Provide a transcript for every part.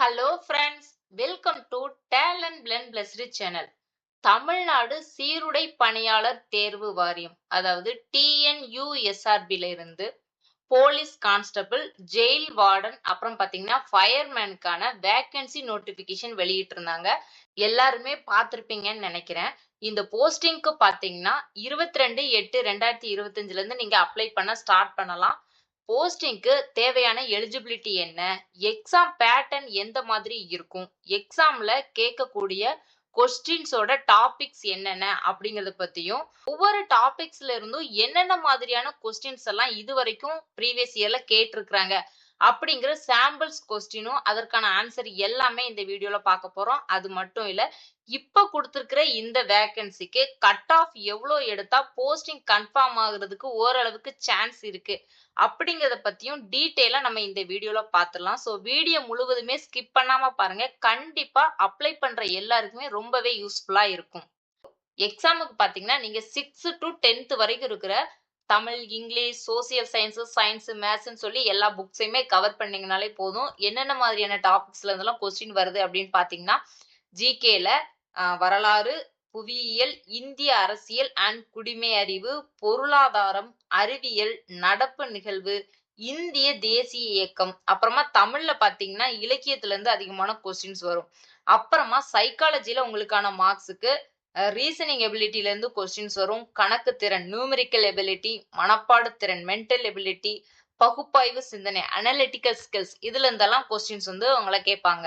Hello friends welcome to talent blend பிளஸ்ரி channel Tamil Nadu சீருடை பணியாளர் தேர்வு வாரியம் அதாவது டிஎன்யூஎஸ்ஆர்பில இருந்து போலீஸ் கான்ஸ்டபிள் ஜெயில் வார்டன் அப்புறம் பார்த்தீங்கன்னா ஃபயர்மேனுக்கான வேக்கன்சி நோட்டிஃபிகேஷன் வெளியிட்டிருந்தாங்க. எல்லாருமே பார்த்துருப்பீங்கன்னு நினைக்கிறேன். இந்த போஸ்டிங்க்கு பார்த்தீங்கன்னா இருபத்தி ரெண்டு எட்டு ரெண்டாயிரத்தி இருபத்தஞ்சுலேருந்து நீங்கள் அப்ளை பண்ண ஸ்டார்ட் பண்ணலாம். போஸ்டிங்க்கு தேவையான எலிஜிபிலிட்டி என்ன? எக்ஸாம் பேட்டர்ன் எந்த மாதிரி இருக்கும்? எக்ஸாம்ல கேட்கக்கூடிய கொஸ்டின்ஸோட டாபிக்ஸ் என்னென்ன அப்படிங்கறத பத்தியும் ஒவ்வொரு டாபிக்ஸ்ல இருந்தும் என்னென்ன மாதிரியான கொஸ்டின்ஸ் எல்லாம் இது வரைக்கும் ப்ரீவியஸ் இயர்ல கேட்டிருக்கிறாங்க அப்படிங்கிற சாம்பிள்ஸ் கொஸ்டினும் அதற்கான ஆன்சர் எல்லாமே இந்த வீடியோல பார்க்க போறோம். அது மட்டும் இல்ல இப்ப கொடுத்துருக்கிற இந்த வேகன்சிக்கு கட் ஆஃப் எவ்வளோ எடுத்தா போஸ்டிங் கன்ஃபார்ம் ஆகுறதுக்கு ஓரளவுக்கு சான்ஸ் இருக்கு. அப்படிங்கிறத பத்தியும் டீட்டெயிலாக நம்ம இந்த வீடியோல பார்த்துடலாம் ஸோ வீடியோ முழுவதுமே ஸ்கிப் பண்ணாம பாருங்க. கண்டிப்பா அப்ளை பண்ற எல்லாருக்குமே ரொம்பவே யூஸ்ஃபுல்லா இருக்கும். எக்ஸாமுக்கு பாத்தீங்கன்னா நீங்க சிக்ஸ் டு டென்த் வரைக்கும் இருக்கிற Tamil English social science science மேத்ஸ்ன்னு சொல்லி எல்லா புக்ஸையுமே கவர் பண்ணிங்கனாலே போதும். என்னென்ன மாதிரியான டாபிக்ஸ்ல இருந்தெல்லாம் கொஸ்டின் வருது அப்படின்னு பாத்தீங்கன்னா ஜிகேல வரலாறு புவியியல் இந்திய அரசியல் அண்ட் குடிமை அறிவு பொருளாதாரம் அறிவியல் நடப்பு நிகழ்வு இந்திய தேசிய இயக்கம். அப்புறமா தமிழ்ல பாத்தீங்கன்னா இலக்கியத்துல இருந்து அதிகமான கொஸ்டின்ஸ் வரும். அப்புறமா சைக்காலஜில உங்களுக்கான மார்க்ஸுக்கு ரீசனிங் எபிலிட்டில இருந்து கொஸ்டின்ஸ் வரும். கணக்கு திறன் நியூமெரிக்கல் எபிலிட்டி மனப்பாடு திறன் மென்டல் எபிலிட்டி பகுப்பாய்வு சிந்தனை அனலிட்டிக்கல் ஸ்கில்ஸ் இதுல இருந்தெல்லாம் கொஸ்டின்ஸ் வந்து உங்களை கேட்பாங்க.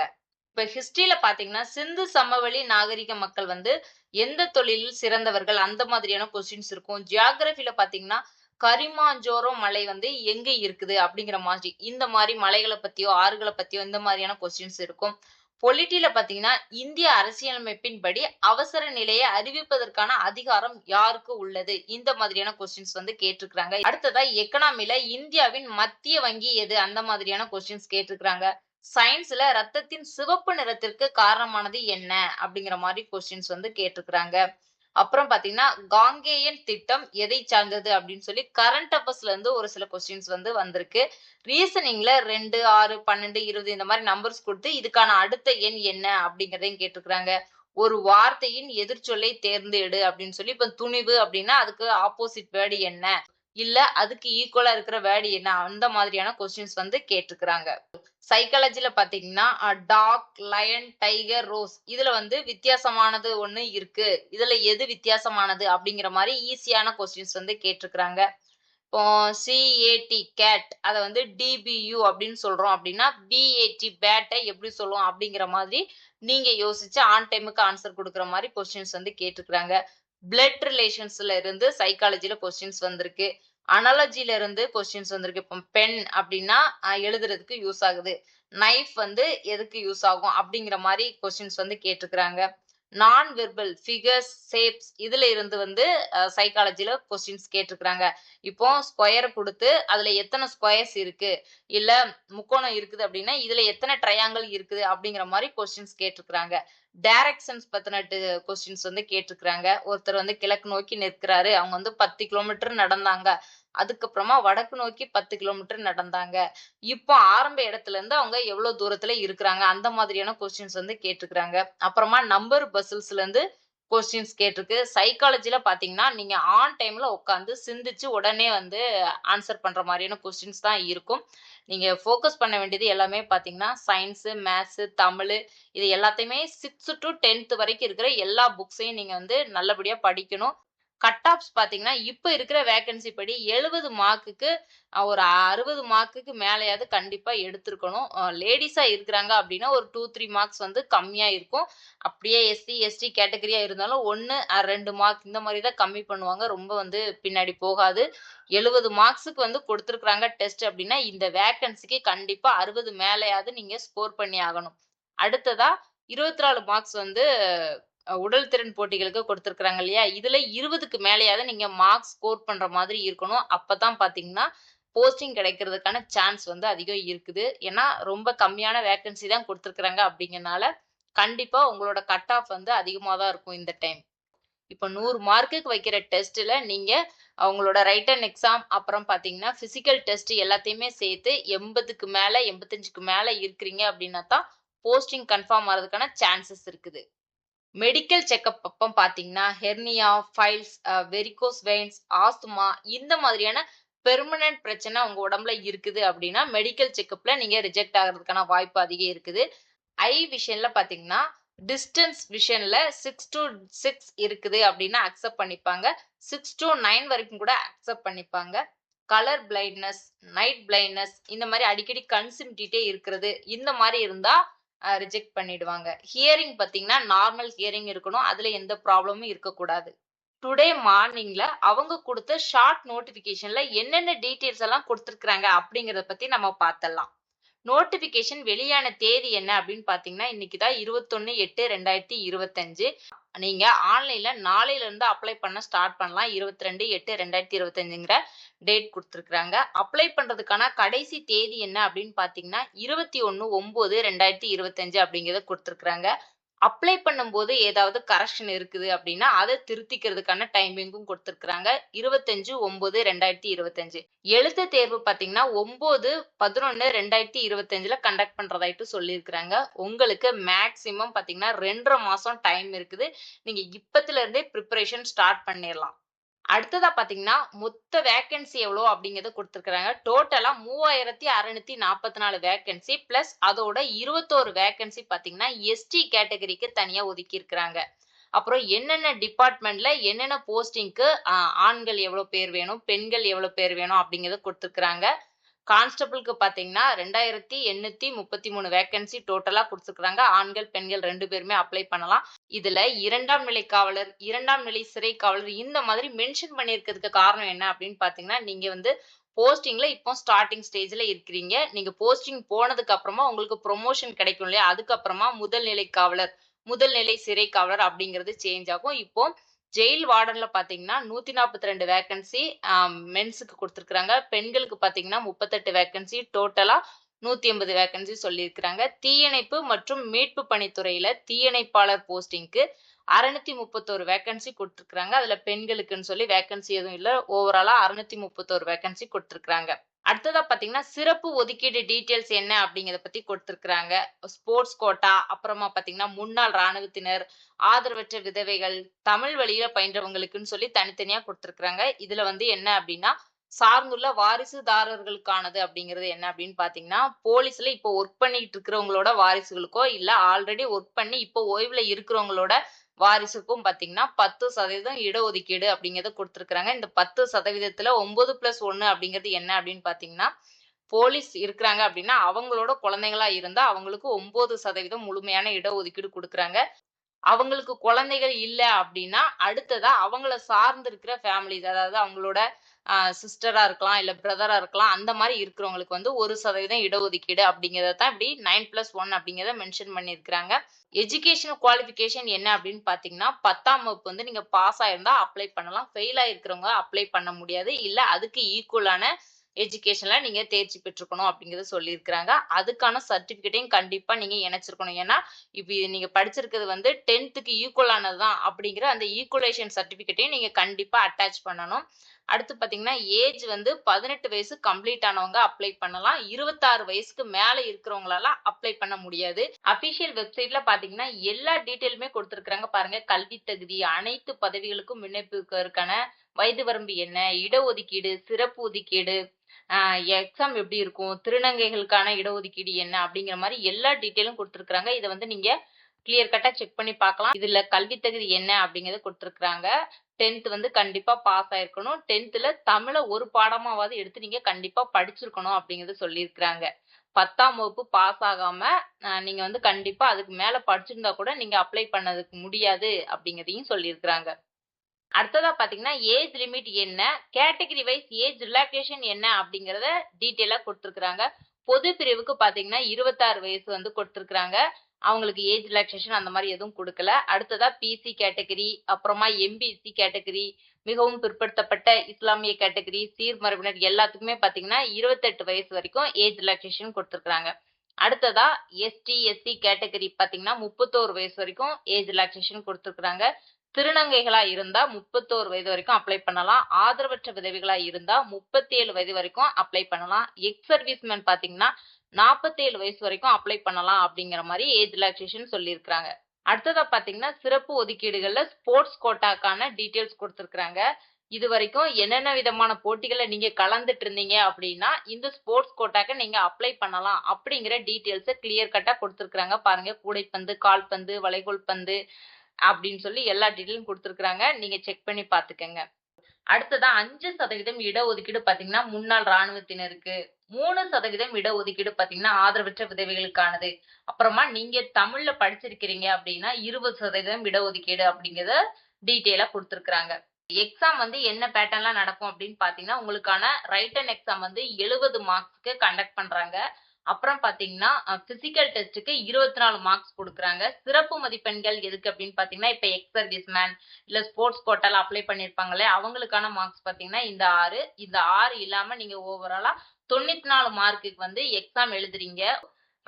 இப்ப ஹிஸ்டரியில பாத்தீங்கன்னா சிந்து சமவெளி நாகரிக மக்கள் வந்து எந்த தொழிலில் சிறந்தவர்கள்? அந்த மாதிரியான கொஸ்டின்ஸ் இருக்கும். ஜியாகிரபில பாத்தீங்கன்னா கரிமாஞ்சோரோ மலை வந்து எங்க இருக்குது? அப்படிங்கிற மாதிரி. இந்த மாதிரி மலைகளை பத்தியோ ஆறுகளை பத்தியோ இந்த மாதிரியான கொஸ்டின்ஸ் இருக்கும். பொலிட்டியில பாத்தீங்கன்னா இந்திய அரசியலமைப்பின் படி அவசர நிலையை அறிவிப்பதற்கான அதிகாரம் யாருக்கு உள்ளது? இந்த மாதிரியான கொஸ்டின்ஸ் வந்து கேட்டிருக்கிறாங்க. அடுத்ததா எக்கனாமில இந்தியாவின் மத்திய வங்கி எது? அந்த மாதிரியான கொஸ்டின்ஸ் கேட்டிருக்கிறாங்க. சயின்ஸ்ல ரத்தத்தின் சிவப்பு நிறத்திற்கு காரணமானது என்ன? அப்படிங்கிற மாதிரி கொஸ்டின்ஸ் வந்து கேட்டிருக்கிறாங்க. அப்புறம் பாத்தீங்கன்னா காங்கேயன் திட்டம் எதை சார்ந்தது அப்படின்னு சொல்லி கரண்ட் அஃபேர்ஸ்ல இருந்து ஒரு சில கொஸ்டின்ஸ் வந்து வந்திருக்கு. ரீசனிங்ல ரெண்டு ஆறு பன்னெண்டு இருபது இந்த மாதிரி நம்பர்ஸ் கொடுத்து இதுக்கான அடுத்த எண் என்ன? அப்படிங்கிறதையும் கேட்டிருக்கிறாங்க. ஒரு வார்த்தையின் எதிர்ச்சொல்லை தேர்ந்தெடு அப்படின்னு சொல்லி இப்ப துணிவு அப்படின்னா அதுக்கு ஆப்போசிட் வேர்டு என்ன? இல்ல அதுக்கு ஈக்குவலா இருக்கிற வேர்டு என்ன? அந்த மாதிரியான கொஸ்டின்ஸ் வந்து கேட்டிருக்கிறாங்க. சைக்காலஜில பாத்தீங்கன்னா டாக் லயன் டைகர் ரோஸ் இதுல வந்து வித்தியாசமானது ஒண்ணு இருக்கு. இதுல எது வித்தியாசமானது அப்படிங்கிற மாதிரி ஈஸியான கொஸ்டின்ஸ் வந்து கேட்டிருக்கிறாங்க. இப்போ சிஏடி கேட் அதை வந்து டிபியூ அப்படின்னு சொல்றோம் அப்படின்னா பிஏடி பேட்டை எப்படி சொல்லுவோம் அப்படிங்கிற மாதிரி நீங்க யோசிச்சு ஆன் டைமுக்கு ஆன்சர் கொடுக்குற மாதிரி கொஸ்டின்ஸ் வந்து கேட்டிருக்கிறாங்க. பிளட் ரிலேஷன்ஸ்ல இருந்து சைக்காலஜில கொஸ்டின்ஸ் வந்திருக்கு. அனாலஜில இருந்து கொஸ்டின்ஸ் வந்திருக்கு. இப்போ பென் அப்படின்னா எழுதுறதுக்கு யூஸ் ஆகுது. நைஃப் வந்து எதுக்கு யூஸ் ஆகும் அப்படிங்கிற மாதிரி கொஸ்டின்ஸ் வந்து கேட்டிருக்கிறாங்க. நான் வெர்பல் ஃபிகர்ஸ் ஷேப்ஸ் இதுல இருந்து வந்து சைக்காலஜில கொஸ்டின்ஸ் கேட்டிருக்கிறாங்க. இப்போ ஸ்கொயர் கொடுத்து அதுல எத்தனை ஸ்கொயர்ஸ் இருக்கு? இல்ல முக்கோணம் இருக்குது அப்படின்னா இதுல எத்தனை ட்ரையாங்கிள் இருக்குது அப்படிங்கிற மாதிரி கொஸ்டின்ஸ் கேட்டிருக்கிறாங்க. டைரக்ஷன்ஸ் பத்தின கொஸ்டின்ஸ் வந்து கேட்டிருக்கிறாங்க. ஒருத்தர் வந்து கிழக்கு நோக்கி நிற்கிறாரு. அவங்க வந்து பத்து கிலோமீட்டர் நடந்தாங்க. அதுக்கப்புறமா வடக்கு நோக்கி பத்து கிலோமீட்டர் நடந்தாங்க. இப்போ ஆரம்ப இடத்துல இருந்து அவங்க எவ்வளவு தூரத்துல இருக்கிறாங்க? அந்த மாதிரியான கொஸ்டின்ஸ் வந்து கேட்டிருக்கிறாங்க. அப்புறமா நம்பர் பசில்ஸ்ல இருந்து கொஸ்டின்ஸ் கேட்டிருக்கு. சைக்காலஜில பாத்தீங்கன்னா நீங்க ஆன் டைம்ல உட்காந்து சிந்திச்சு உடனே வந்து ஆன்சர் பண்ற மாதிரியான கொஸ்டின்ஸ் தான் இருக்கும். நீங்க ஃபோக்கஸ் பண்ண வேண்டியது எல்லாமே பாத்தீங்கன்னா சயின்ஸ் மேத்ஸ் தமிழ் இது எல்லாத்தையுமே சிக்ஸ் டு டென்த் வரைக்கும் இருக்கிற எல்லா புக்ஸையும் நீங்க வந்து நல்லபடியா படிக்கணும். கட் ஆஃப்ஸ் பார்த்தீங்கன்னா இப்போ இருக்கிற வேகன்சி படி எழுபது மார்க்குக்கு ஒரு அறுபது மார்க்குக்கு மேலேயாவது கண்டிப்பாக எடுத்திருக்கணும். லேடிஸாக இருக்கிறாங்க அப்படின்னா ஒரு டூ த்ரீ மார்க்ஸ் வந்து கம்மியாக இருக்கும். அப்படியே எஸ்சி எஸ்டி கேட்டகரியாக இருந்தாலும் ஒன்று ரெண்டு மார்க் இந்த மாதிரி தான் கம்மி பண்ணுவாங்க. ரொம்ப வந்து பின்னாடி போகாது. எழுபது மார்க்ஸுக்கு வந்து கொடுத்துருக்குறாங்க டெஸ்ட் அப்படின்னா இந்த வேகன்சிக்கு கண்டிப்பாக அறுபது மேலேயாவது நீங்கள் ஸ்கோர் பண்ணி ஆகணும். அடுத்ததாக இருபத்தி நாலு மார்க்ஸ் வந்து உடல் திறன் போட்டிகளுக்கு கொடுத்துருக்குறாங்க இல்லையா? இதுல இருபதுக்கு மேலேயாவது நீங்க மார்க்ஸ் ஸ்கோர் பண்ற மாதிரி இருக்கணும். அப்பதான் பாத்தீங்கன்னா போஸ்டிங் கிடைக்கிறதுக்கான சான்ஸ் வந்து அதிகம் இருக்குது. ஏன்னா ரொம்ப கம்மியான வேகன்சி தான் கொடுத்துருக்குறாங்க அப்படிங்கறனால கண்டிப்பா உங்களோட கட் ஆஃப் வந்து அதிகமாக தான் இருக்கும் இந்த டைம் இப்போ நூறு மார்க்குக்கு வைக்கிற டெஸ்ட்டில் நீங்கள் அவங்களோட ரைட்டன் எக்ஸாம் அப்புறம் பார்த்தீங்கன்னா ஃபிசிக்கல் டெஸ்ட் எல்லாத்தையுமே சேர்த்து எண்பதுக்கு மேலே எண்பத்தஞ்சுக்கு மேலே இருக்கிறீங்க அப்படின்னா தான் போஸ்டிங் கன்ஃபார்ம் ஆகிறதுக்கான சான்சஸ் இருக்குது. மெடிக்கல் செக்கப் அப்போ பார்த்தீங்கன்னா hernia piles varicose veins asthma இந்த மாதிரியான பெர்மனன்ட் பிரச்சனை உங்க உடம்புல இருக்குது அப்படின்னா மெடிக்கல் செக்கப்ல நீங்க ரிஜெக்ட் ஆகிறதுக்கான வாய்ப்பு அதிகம் இருக்குது. ஐ விஷன்ல பாத்தீங்கன்னா டிஸ்டன்ஸ் விஷன்ல சிக்ஸ் டு சிக்ஸ் இருக்குது அப்படின்னா அக்செப்ட் பண்ணிப்பாங்க. சிக்ஸ் டு நைன் வரைக்கும் கூட அக்செப்ட் பண்ணிப்பாங்க. கலர் பிளைண்ட்னஸ் நைட் பிளைண்ட்னஸ் இந்த மாதிரி அடிக்கடி கன்சிமிட்டிட்டே இருக்கிறது இந்த மாதிரி இருந்தால் ரிஜெக்ட் பண்ணிடுவாங்க. ஹியரிங் பார்த்தீங்கன்னா நார்மல் ஹியரிங் இருக்கணும். அதுல எந்த ப்ராப்ளமும் இருக்கக்கூடாது. டுடே மார்னிங்ல அவங்க கொடுத்த ஷார்ட் நோட்டிபிகேஷன்ல என்னென்ன டீட்டெயில்ஸ் எல்லாம் கொடுத்துருக்குறாங்க அப்படிங்கறத பத்தி நம்ம பார்த்தலாம் நோட்டிபிகேஷன் வெளியான தேதி என்ன அப்படின்னு பாத்தீங்கன்னா இன்னைக்கு தான் இருபத்தொன்னு எட்டு ரெண்டாயிரத்தி இருபத்தஞ்சு. நீங்கள் ஆன்லைனில் நாளையிலேருந்து அப்ளை பண்ண ஸ்டார்ட் பண்ணலாம். இருபத்தி ரெண்டு எட்டு ரெண்டாயிரத்தி இருபத்தஞ்சுங்கிற டேட் கொடுத்துருக்குறாங்க. அப்ளை பண்ணுறதுக்கான கடைசி தேதி என்ன அப்படின்னு பார்த்தீங்கன்னா இருபத்தி ஒன்று ஒம்பது ரெண்டாயிரத்தி இருபத்தஞ்சு அப்படிங்கிறத கொடுத்துருக்குறாங்க. அப்ளை பண்ணும்போது ஏதாவது கரெக்ஷன் இருக்குது அப்படின்னா அதை திருத்திக்கிறதுக்கான டைமிங்கும் கொடுத்துருக்குறாங்க. இருபத்தஞ்சு ஒன்பது ரெண்டாயிரத்தி இருபத்தஞ்சு. எழுத்து தேர்வு பார்த்தீங்கன்னா ஒன்பது பதினொன்று ரெண்டாயிரத்தி இருபத்தஞ்சில் கண்டக்ட் பண்ணுறதாயிட்டு சொல்லியிருக்கிறாங்க. உங்களுக்கு மேக்சிமம் பார்த்தீங்கன்னா ரெண்டரை மாதம் டைம் இருக்குது. நீங்கள் இப்பத்துலேருந்தே ப்ரிப்பரேஷன் ஸ்டார்ட் பண்ணிடலாம் அடுத்ததா பாத்தீங்கன்னா மொத்த வேகன்சி எவ்வளோ அப்படிங்கறத கொடுத்துருக்காங்க டோட்டலா மூவாயிரத்தி அறுநூத்தி நாற்பத்தி நாலு வேகன்சி பிளஸ் அதோட இருபத்தோரு வேகன்சி பாத்தீங்கன்னா எஸ்டி கேட்டகரிக்கு தனியா ஒதுக்கி இருக்கிறாங்க அப்புறம் என்னென்ன டிபார்ட்மெண்ட்ல என்னென்ன போஸ்டிங்க்கு ஆண்கள் எவ்வளவு பேர் வேணும் பெண்கள் எவ்வளவு பேர் வேணும் அப்படிங்கறத கொடுத்துருக்காங்க கான்ஸ்டபிளுக்கு பார்த்தீங்கன்னா ரெண்டாயிரத்தி எண்ணூத்தி முப்பத்தி மூணு வேக்கன்சி டோட்டலா கொடுத்துருக்குறாங்க. ஆண்கள் பெண்கள் ரெண்டு பேருமே அப்ளை பண்ணலாம். இதுல இரண்டாம் நிலை காவலர் இரண்டாம் நிலை சிறை காவலர் இந்த மாதிரி மென்ஷன் பண்ணியிருக்கிறதுக்கு காரணம் என்ன அப்படின்னு பாத்தீங்கன்னா நீங்க வந்து போஸ்டிங்ல இப்போ ஸ்டார்டிங் ஸ்டேஜ்ல இருக்கிறீங்க. நீங்க போஸ்டிங் போனதுக்கு அப்புறமா உங்களுக்கு ப்ரொமோஷன் கிடைக்கும் இல்லையா? அதுக்கப்புறமா முதல் நிலை காவலர் முதல் நிலை சிறை காவலர் அப்படிங்கிறது சேஞ்ச் ஆகும். இப்போ ஜெயில் வார்டன்ல பாத்தீங்கன்னா நூத்தி நாற்பத்தி ரெண்டு வேகன்சி மென்ஸுக்கு கொடுத்துருக்குறாங்க. பெண்களுக்கு பாத்தீங்கன்னா முப்பத்தெட்டு வேகன்சி டோட்டலா நூத்தி எண்பது வேகன்சி சொல்லியிருக்கிறாங்க. தீயணைப்பு மற்றும் மீட்பு பணித்துறையில தீயணைப்பாளர் போஸ்டிங்க்கு அறுநூத்தி முப்பத்தோரு வேகன்சி கொடுத்துருக்குறாங்க. அதுல பெண்களுக்குன்னு சொல்லி வேகன்சி எதுவும் இல்லை. ஓவராலா அறுநூத்தி முப்பத்தோரு வேகன்சி கொடுத்துருக்குறாங்க. அடுத்ததா பாத்தீங்கன்னா சிறப்பு ஒதுக்கீடு டீட்டெயில்ஸ் என்ன அப்படிங்கறத பத்தி கொடுத்திருக்கிறாங்க. ஸ்போர்ட்ஸ் கோட்டா அப்புறமா பாத்தீங்கன்னா முன்னாள் ராணுவத்தினர் ஆதரவற்ற விதவைகள் தமிழ் வழியில பயின்றவங்களுக்குன்னு சொல்லி தனித்தனியா கொடுத்திருக்கிறாங்க. இதுல வந்து என்ன அப்படின்னா சார்ந்துள்ள வாரிசுதாரர்களுக்கானது அப்படிங்கிறது என்ன அப்படின்னு பாத்தீங்கன்னா போலீஸ்ல இப்போ ஒர்க் பண்ணிட்டு இருக்கிறவங்களோட வாரிசுகளுக்கோ இல்ல ஆல்ரெடி ஒர்க் பண்ணி இப்போ ஓய்வுல இருக்கிறவங்களோட வாரிசுக்கும் பாத்தீங்கன்னா பத்து சதவீதம் இடஒதுக்கீடு அப்படிங்கிறத கொடுத்துருக்குறாங்க. இந்த பத்து சதவீதத்துல ஒன்பது பிளஸ் ஒன்னு அப்படிங்கிறது என்ன அப்படின்னு பாத்தீங்கன்னா போலீஸ் இருக்கிறாங்க அப்படின்னா அவங்களோட குழந்தைங்களா இருந்தா அவங்களுக்கு ஒன்பது சதவீதம் முழுமையான இடஒதுக்கீடு கொடுக்குறாங்க. அவங்களுக்கு குழந்தைகள் இல்லை அப்படின்னா அடுத்ததா அவங்கள சார்ந்து இருக்கிற ஃபேமிலிஸ் அதாவது அவங்களோட சிஸ்டராக இருக்கலாம் இல்லை பிரதராக இருக்கலாம் அந்த மாதிரி இருக்கிறவங்களுக்கு வந்து ஒரு சதவீதம் இடஒதுக்கீடு அப்படிங்கிறத தான் இப்படி நைன் ப்ளஸ் ஒன் அப்படிங்கிறத மென்ஷன் பண்ணியிருக்கிறாங்க. எஜுகேஷன் குவாலிஃபிகேஷன் என்ன அப்படின்னு பார்த்தீங்கன்னா பத்தாம் வகுப்பு வந்து நீங்கள் பாஸ் ஆயிருந்தா அப்ளை பண்ணலாம். ஃபெயில் ஆயிருக்கிறவங்க அப்ளை பண்ண முடியாது. இல்லை அதுக்கு ஈக்குவலான எஜுகேஷன்ல நீங்க தேர்ச்சி பெற்றுக்கணும் அப்படிங்கறத சொல்லியிருக்கிறாங்க. அதுக்கான சர்டிபிகேட்டையும் கண்டிப்பா நீங்க இணைச்சிருக்கணும். ஏன்னா இப்ப நீங்க படிச்சிருக்கிறது வந்து டென்த்துக்கு ஈக்குவலானது தான் அப்படிங்கிற அந்த ஈக்குவலேஷன் சர்டிபிகேட்டையும் நீங்க கண்டிப்பா அட்டாச் பண்ணணும். அடுத்து பார்த்தீங்கன்னா ஏஜ் வந்து பதினெட்டு வயசு கம்ப்ளீட் ஆனவங்க அப்ளை பண்ணலாம். இருபத்தாறு வயசுக்கு மேலே இருக்கிறவங்களால அப்ளை பண்ண முடியாது. அபிஷியல் வெப்சைட்ல பார்த்தீங்கன்னா எல்லா டீட்டெயிலுமே கொடுத்துருக்குறாங்க பாருங்க. கல்வி தகுதி அனைத்து பதவிகளுக்கும் விண்ணப்பிக்கிறதுக்கான வயது வரம்பு என்ன இடஒதுக்கீடு சிறப்பு ஒதுக்கீடு எக்ஸாம் எப்படி இருக்கும் திருநங்கைகளுக்கான இடஒதுக்கீடு என்ன அப்படிங்கிற மாதிரி எல்லா டீட்டெயிலும் கொடுத்துருக்குறாங்க. இதை வந்து நீங்க கிளியர் கட்டா செக் பண்ணி பார்க்கலாம். இதுல கல்வி தகுதி என்ன அப்படிங்கறத கொடுத்துருக்காங்க டென்த் வந்து கண்டிப்பா பாஸ் ஆயிருக்கணும். டென்த்ல தமிழை ஒரு பாடமாவது எடுத்து நீங்க கண்டிப்பா படிச்சிருக்கணும் அப்படிங்கறத சொல்லியிருக்கிறாங்க. பத்தாம் வகுப்பு பாஸ் ஆகாம நீங்க வந்து கண்டிப்பா அதுக்கு மேல படிச்சிருந்தா கூட நீங்க அப்ளை பண்ணதுக்கு முடியாது அப்படிங்கிறதையும் சொல்லியிருக்கிறாங்க. அடுத்ததா பாத்தீங்கன்னா ஏஜ் லிமிட் என்ன? கேட்டகரி வைஸ் ஏஜ் ரிலாக்ஸேஷன் என்ன அப்படிங்கறத டீட்டெயிலா கொடுத்துருக்காங்க பொது பிரிவுக்கு பாத்தீங்கன்னா இருபத்தாறு வயசு வந்து கொடுத்துருக்காங்க அவங்களுக்கு ஏஜ் ரிலாக்ஸேஷன் அந்த மாதிரி எதுவும் கொடுக்கல. அடுத்ததா பிசி கேட்டகரி அப்புறமா எம்பிசி கேட்டகரி மிகவும் பிற்படுத்தப்பட்ட இஸ்லாமிய கேட்டகரி சீர்மரபினர் எல்லாத்துக்குமே பார்த்தீங்கன்னா இருபத்தெட்டு வயசு வரைக்கும் ஏஜ் ரிலாக்ஸேஷன் கொடுத்துருக்குறாங்க. அடுத்ததா எஸ்டி எஸ்சி கேட்டகரி பார்த்தீங்கன்னா முப்பத்தோரு வயசு வரைக்கும் ஏஜ் ரிலாக்ஸேஷன் கொடுத்துருக்குறாங்க. திருநங்கைகளா இருந்தா முப்பத்தோரு வயது வரைக்கும் அப்ளை பண்ணலாம். ஆதரவற்ற விதவிகளா இருந்தா முப்பத்தி ஏழு வயது வரைக்கும் அப்ளை பண்ணலாம். எக்ஸ் சர்வீஸ்மேன் பாத்தீங்கன்னா நாற்பத்தேழு வயசு வரைக்கும் அப்ளை பண்ணலாம் அப்படிங்கிற மாதிரி ஏஜ் ரிலாக்ஸேஷன் சொல்லியிருக்கிறாங்க. அடுத்ததா பாத்தீங்கன்னா சிறப்பு ஒதுக்கீடுகள்ல ஸ்போர்ட்ஸ் கோட்டாக்கான டீட்டெயில்ஸ் கொடுத்துருக்காங்க இது வரைக்கும் என்னென்ன விதமான போட்டிகளை நீங்க கலந்துட்டு இருந்தீங்க அப்படின்னா இந்த ஸ்போர்ட்ஸ் கோட்டாக்கு நீங்க அப்ளை பண்ணலாம் அப்படிங்கிற டீட்டெயில்ஸை கிளியர் கட்டா கொடுத்துருக்காங்க பாருங்க கூடைப்பந்து கால்பந்து வளைகோல் பந்து அப்படின்னு சொல்லி எல்லா டீட்டெயிலும் கொடுத்துருக்குறாங்க. நீங்க செக் பண்ணி பாத்துக்கங்க அடுத்ததா அஞ்சு சதவீதம் இடஒதுக்கீடு பாத்தீங்கன்னா முன்னாள் ராணுவத்தினருக்கு மூணு சதவீதம் இடஒதுக்கீடு பாத்தீங்கன்னா ஆதரவற்ற விதவைகளுக்கானது. அப்புறமா நீங்க தமிழ்ல படிச்சிருக்கிறீங்க அப்படின்னா இருபது சதவீதம் இடஒதுக்கீடு அப்படிங்கறத டீட்டெயிலா கொடுத்துருக்குறாங்க. எக்ஸாம் வந்து என்ன பேட்டர்ன்லாம் நடக்கும் அப்படின்னு பாத்தீங்கன்னா உங்களுக்கான ரைட் அண்ட் எக்ஸாம் வந்து எழுபது மார்க்ஸ்க்கு கண்டக்ட் பண்றாங்க. அப்புறம் பாத்தீங்கன்னா பிசிக்கல் டெஸ்ட்டுக்கு இருபத்தி நாலு மார்க்ஸ் கொடுக்குறாங்க. சிறப்பு மதிப்பெண்கள் எதுக்கு அப்படின்னு பாத்தீங்கன்னா இப்ப எக்ஸ் சர்வீஸ் மேன் இல்ல ஸ்போர்ட்ஸ் கோட்டால அப்ளை பண்ணிருப்பாங்களே அவங்களுக்கான மார்க்ஸ் பாத்தீங்கன்னா இந்த ஆறு. இந்த ஆறு இல்லாம நீங்க ஓவராலா தொண்ணூத்தி நாலு மார்க்குக்கு வந்து எக்ஸாம் எழுதுறீங்க.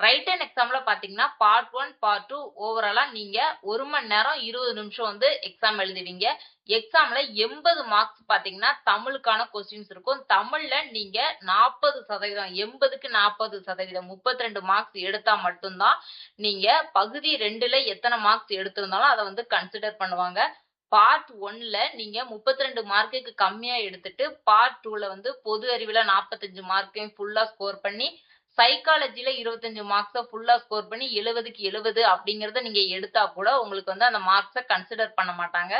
ரைட்டன் எக்ஸாம்ல பாத்தீங்கன்னா பார்ட் ஒன் பார்ட் டூ ஓவராலா நீங்க ஒரு மணி நேரம் இருபது நிமிஷம் வந்து எக்ஸாம் எழுதுவீங்க. எக்ஸாம்ல எண்பது மார்க்ஸ் பாத்தீங்கன்னா தமிழுக்கான கொஸ்டின்ஸ் இருக்கும். தமிழ்ல நீங்க நாற்பது சதவீதம் எண்பதுக்கு நாற்பது சதவீதம் முப்பத்தி ரெண்டு மார்க்ஸ் எடுத்தா மட்டும்தான் நீங்க பகுதி ரெண்டுல எத்தனை மார்க்ஸ் எடுத்திருந்தாலும் அதை வந்து கன்சிடர் பண்ணுவாங்க. பார்ட் ஒன்ல நீங்க முப்பத்தி ரெண்டு மார்க்குக்கு கம்மியா எடுத்துட்டு பார்ட் டூல வந்து பொது அறிவுல நாற்பத்தஞ்சு மார்க்கையும் ஃபுல்லா ஸ்கோர் பண்ணி சைக்காலஜில இருபத்தஞ்சு மார்க்ஸை ஃபுல்லா ஸ்கோர் பண்ணி எழுபதுக்கு எழுபது அப்படிங்கறத நீங்க எடுத்தா கூட உங்களுக்கு வந்து அந்த மார்க்ஸை கன்சிடர் பண்ண மாட்டாங்க.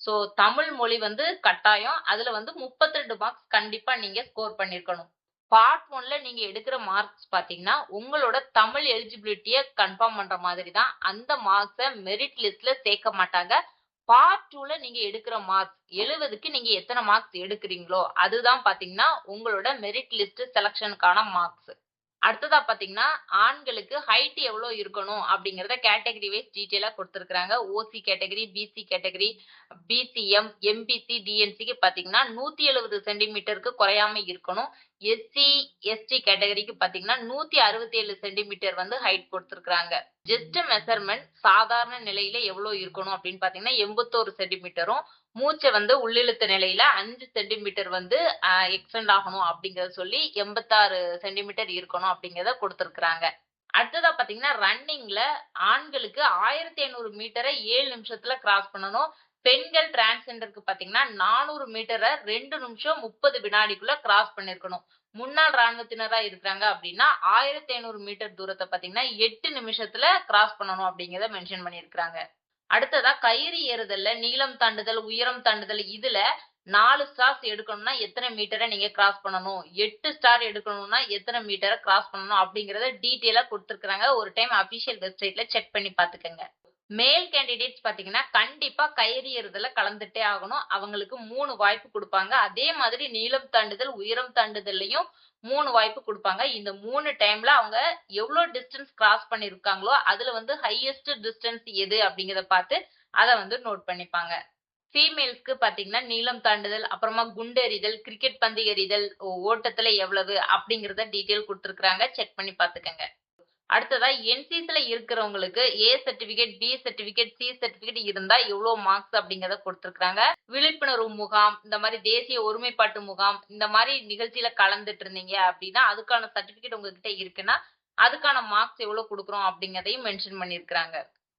ஸோ தமிழ் மொழி வந்து கட்டாயம். அதுல வந்து முப்பத்தி ரெண்டு மார்க்ஸ் கண்டிப்பா நீங்க ஸ்கோர் பண்ணிருக்கணும். பார்ட் ஒன்ல நீங்க எடுக்கிற மார்க்ஸ் பாத்தீங்கன்னா உங்களோட தமிழ் எலிஜிபிலிட்டிய கன்ஃபார்ம் பண்ற மாதிரி தான் அந்த மார்க்ஸை மெரிட் லிஸ்ட்ல சேர்க்க மாட்டாங்க. பார்ட் டூல நீங்க எடுக்கிற மார்க்ஸ் எழுபதுக்கு நீங்க எத்தனை மார்க்ஸ் எடுக்கிறீங்களோ அதுதான் பாத்தீங்கன்னா உங்களோட மெரிட் லிஸ்ட் செலக்ஷனுக்கான மார்க்ஸ் அடுத்ததா பாத்தீங்கன்னா ஆண்களுக்கு ஹைட் எவ்வளவு இருக்கணும் அப்படிங்கறத கேட்டகரி வைஸ் டீட்டெயிலா கொடுத்துருக்காங்க OC category BC category BCM MBC டிஎன்சிக்கு பாத்தீங்கன்னா நூத்தி எழுபது சென்டிமீட்டருக்கு குறையாம இருக்கணும். எஸ்சி எஸ்டி கேட்டகரிக்கு பாத்தீங்கன்னா நூத்தி அறுபத்தி ஏழு சென்டிமீட்டர் வந்து ஹைட் கொடுத்துருக்குறாங்க. ஜஸ்ட் மெஷர்மெண்ட் சாதாரண நிலையில எவ்வளவு இருக்கணும் அப்படின்னு பாத்தீங்கன்னா எண்பத்தோரு சென்டிமீட்டரும் மூச்சை வந்து உள்ளிழுத்த நிலையில அஞ்சு சென்டிமீட்டர் வந்து எக்ஸ்டெண்ட் ஆகணும் அப்படிங்கறத சொல்லி எண்பத்தாறு சென்டிமீட்டர் இருக்கணும் அப்படிங்கிறத கொடுத்துருக்குறாங்க. அடுத்ததா பாத்தீங்கன்னா ரன்னிங்ல ஆண்களுக்கு ஆயிரத்தி ஐநூறு மீட்டரை ஏழு நிமிஷத்துல கிராஸ் பண்ணணும். பெண்கள் டிரான்ஸ்ஜெண்டருக்கு பாத்தீங்கன்னா நானூறு மீட்டரை ரெண்டு நிமிஷம் முப்பது வினாடிக்குள்ள கிராஸ் பண்ணிருக்கணும். முன்னாள் ராணுவத்தினரா இருக்கிறாங்க அப்படின்னா ஆயிரத்தி ஐநூறு மீட்டர் தூரத்தை பாத்தீங்கன்னா எட்டு நிமிஷத்துல கிராஸ் பண்ணணும் அப்படிங்கிறத மென்ஷன் பண்ணிருக்காங்க அடுத்ததா கயிறு ஏறுதல்ல நீளம் தாண்டுதல் உயரம் தாண்டுதல் இதுல நாலு ஸ்டார்ஸ் எடுக்கணும்னா எத்தனை மீட்டரை நீங்க கிராஸ் பண்ணணும்? எட்டு ஸ்டார் எடுக்கணும்னா எத்தனை மீட்டரை கிராஸ் பண்ணணும்? அப்படிங்கறத டீட்டெயிலா கொடுத்துருக்காங்க ஒரு டைம் அபிஷியல் வெப்சைட்ல செக் பண்ணி பாத்துக்கங்க மேல் கேண்டிடேட்ஸ் பார்த்தீங்கன்னா கண்டிப்பா கயிறு ஏறுதல கலந்துட்டே ஆகணும். அவங்களுக்கு மூணு வாய்ப்பு கொடுப்பாங்க. அதே மாதிரி நீளம் தாண்டுதல் உயரம் தாண்டுதல்லையும் மூணு வாய்ப்பு கொடுப்பாங்க. இந்த மூணு டைம்ல அவங்க எவ்வளவு டிஸ்டன்ஸ் கிராஸ் பண்ணிருக்காங்களோ அதுல வந்து ஹையஸ்ட் டிஸ்டன்ஸ் எது அப்படிங்கிறத பார்த்து அதை வந்து நோட் பண்ணிப்பாங்க. ஃபீமேல்ஸ்க்கு பார்த்தீங்கன்னா நீளம் தாண்டுதல் அப்புறமா குண்டெறிதல் கிரிக்கெட் பந்து எறிதல் ஓட்டத்துல எவ்வளவு அப்படிங்கிறத டீட்டெயில் கொடுத்துருக்குறாங்க. செக் பண்ணி பாத்துக்கோங்க அடுத்ததா என்சிசில இருக்கிறவங்களுக்கு A certificate B certificate C certificate இருந்தா எவ்வளவு மார்க்ஸ் அப்படிங்கறத கொடுத்துருக்காங்க விழிப்புணர்வு முகாம் இந்த மாதிரி தேசிய ஒருமைப்பாட்டு முகாம் இந்த மாதிரி நிகழ்ச்சியில கலந்துட்டு இருந்தீங்க அப்படின்னா அதுக்கான சர்டிபிகேட் உங்ககிட்ட இருக்குன்னா அதுக்கான மார்க்ஸ் எவ்வளவு கொடுக்குறோம் அப்படிங்கறதையும் மென்ஷன் பண்ணிருக்காங்க